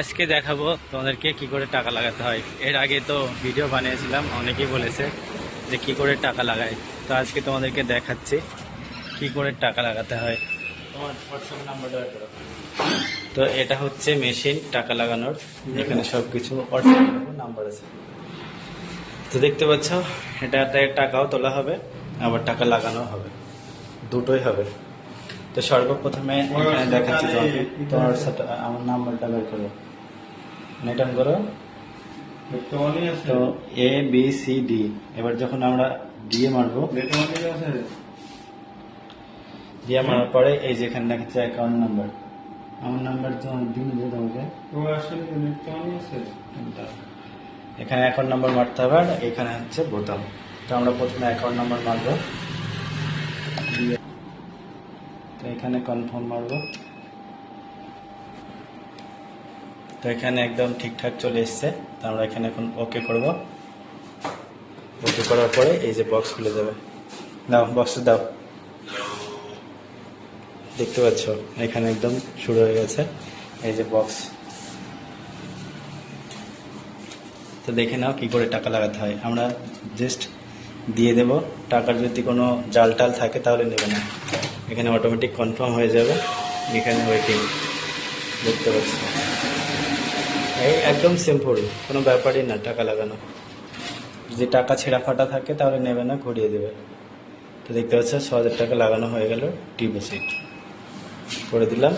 আজকে দেখাবো তোমাদেরকে কি করে টাকা লাগাতে হয়। এর আগে তো ভিডিও বানিয়েছিলাম, অনেকেই বলেছে যে কি করে টাকা লাগায়। তো আজকে তোমাদেরকে দেখাচ্ছি কি করে টাকা লাগাতে হয়। তোমার হোয়াটসঅ্যাপ তো এটা হচ্ছে মেশিন, টাকা লাগানোর। এখানে সব কিছু নাম্বার আছে। তো দেখতে পাচ্ছ, এটাতে টাকাও তোলা হবে, আবার টাকা লাগানো হবে। দুটোই হবে। তো সর্বপ্রথমে এখানে দেখাচ্ছি তোমাকে তোমার সাথে আমার নাম্বারটা বের করো। করো। তো এ বি সি ডি এবার যখন আমরা মারবো মারার পরে এই যে এখানে দেখাচ্ছে অ্যাকাউন্ট নাম্বার আমার নাম্বার দিন দিয়ে তোমাকে। এখানে অ্যাকাউন্ট নাম্বার মারতে হবে আর এখানে হচ্ছে বোতাম। তো আমরা প্রথমে অ্যাকাউন্ট নাম্বার মারবো দিয়ে তো এখানে কনফার্ম মারবো। তো এখানে একদম ঠিকঠাক চলে এসছে। তো আমরা এখানে এখন ওকে করব। ওকে করার পরে এই যে বক্স খুলে যাবে। দাও বক্সটা দাও। দেখতে পাচ্ছ, এখানে একদম শুরু হয়ে গেছে এই যে বক্স তো দেখে নাও কি করে টাকা লাগাতে হয়। আমরা জাস্ট দিয়ে দেব। টাকার যদি কোনো জাল টাল থাকে তাহলে নেবে না। এখানে অটোমেটিক কনফার্ম হয়ে যাবে। এখানে ওয়েটিং দেখতে পাচ্ছি। এই একদম সিম্পল কোনো ব্যাপারই না, টাকা লাগানো। যদি টাকা ছেঁড়া ফাটা থাকে, তাহলে নেবে না, ঘুরিয়ে দেবে। তো দেখতে পাচ্ছ, ছ হাজার টাকা লাগানো হয়ে গেল ডিপোজিট করে দিলাম।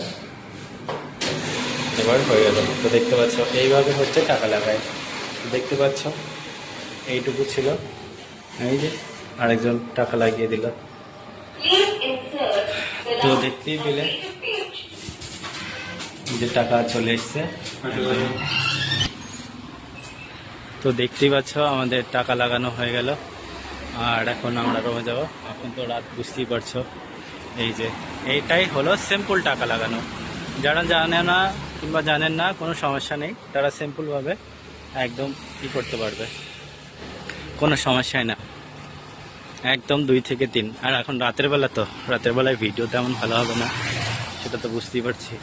এবার হয়ে গেল। তো দেখতে পাচ্ছ, এইভাবে হচ্ছে টাকা লাগায়। তো দেখতে পাচ্ছ, এইটুকু ছিল। এই যে আরেকজন টাকা লাগিয়ে দিল। তো দেখতেই পেলে যে টাকা চলে এসছে। তো দেখতেই পাচ্ছ, আমাদের টাকা লাগানো হয়ে গেল। আর এখন আমরা রয়ে যাব। এখন তো রাত, বুঝতেই পারছ। এই যে এইটাই হলো সিম্পল টাকা লাগানো। যারা জানে না কিংবা জানেন না, কোনো সমস্যা নেই। তারা সিম্পলভাবে একদম ই করতে পারবে। কোনো সমস্যাই না। একদম দুই থেকে তিন। আর এখন রাতের বেলা তো, রাতের বেলায় ভিডিও তেমন ভালো হবে না, সেটা তো বুঝতেই পারছি।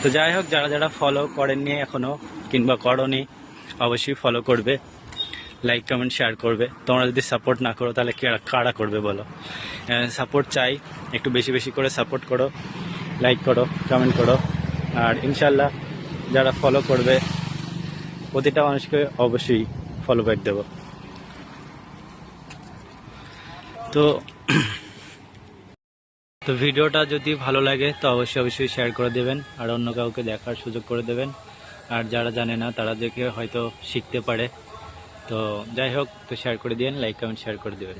তো যাই হোক, যারা যারা ফলো করেননি এখনও কিংবা করনি, অবশ্যই ফলো করবে লাইক কমেন্ট শেয়ার করবে। তোমরা যদি সাপোর্ট না করো, তাহলে কারা করবে বলো? সাপোর্ট চাই, একটু বেশি বেশি করে সাপোর্ট করো লাইক করো কমেন্ট করো। আর ইনশাল্লাহ যারা ফলো করবে, প্রতিটা মানুষকে অবশ্যই ফলো ব্যাক দেবো। তো তো ভিডিওটা যদি ভালো লাগে, তো অবশ্যই অবশ্যই শেয়ার করে দেবেন আর অন্য কাউকে দেখার সুযোগ করে দেবেন। আর যারা জানে না, তারা দেখে হয়তো শিখতে পারে। তো যাই হোক, তো শেয়ার করে দিন লাইক কমেন্ট শেয়ার করে দেবেন।